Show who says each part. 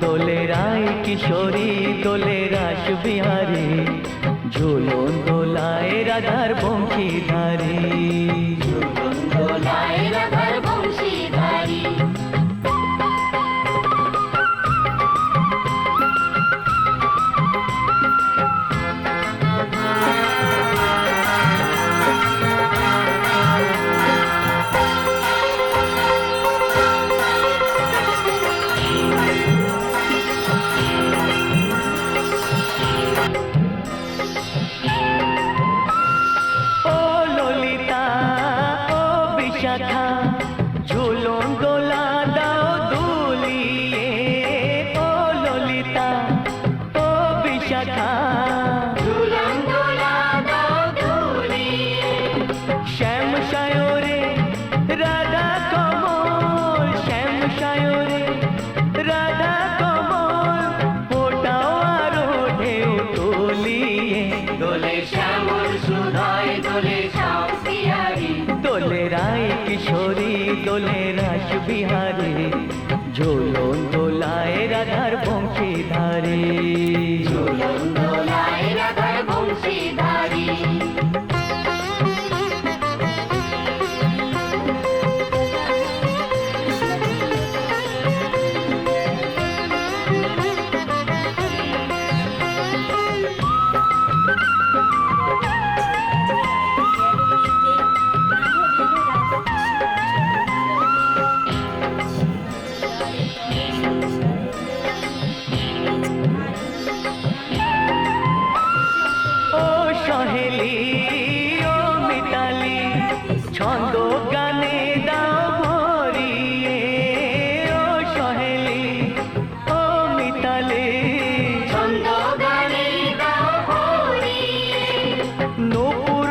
Speaker 1: দোলে রায় কিশোরী দোলে রাস বিহারী ঝুলন দোলায় রাধার বংশীধারী।
Speaker 2: দোলায়
Speaker 1: ঝুলন দোলা দাও দুলিয়ে ও ললিতা ও বিশাখা।
Speaker 2: দুলন দোলা দাও দুলিয়ে।
Speaker 1: শ্যাম সায়রে রাধা কমল শ্যাম সায়রে রাধা কমল ফোটাও আরও ঢেউ তুলিয়ে। দোলে
Speaker 2: শ্যামল সুধায় দোলে শ্যাম
Speaker 1: দোলে রায় কিশোরী। দোলে রাস বিহারে গানে দাও ভরিয়ে ও সহেলি ও মিতালে।
Speaker 2: ছন্দ গানে দাও ভরিয়ে
Speaker 1: নূপুর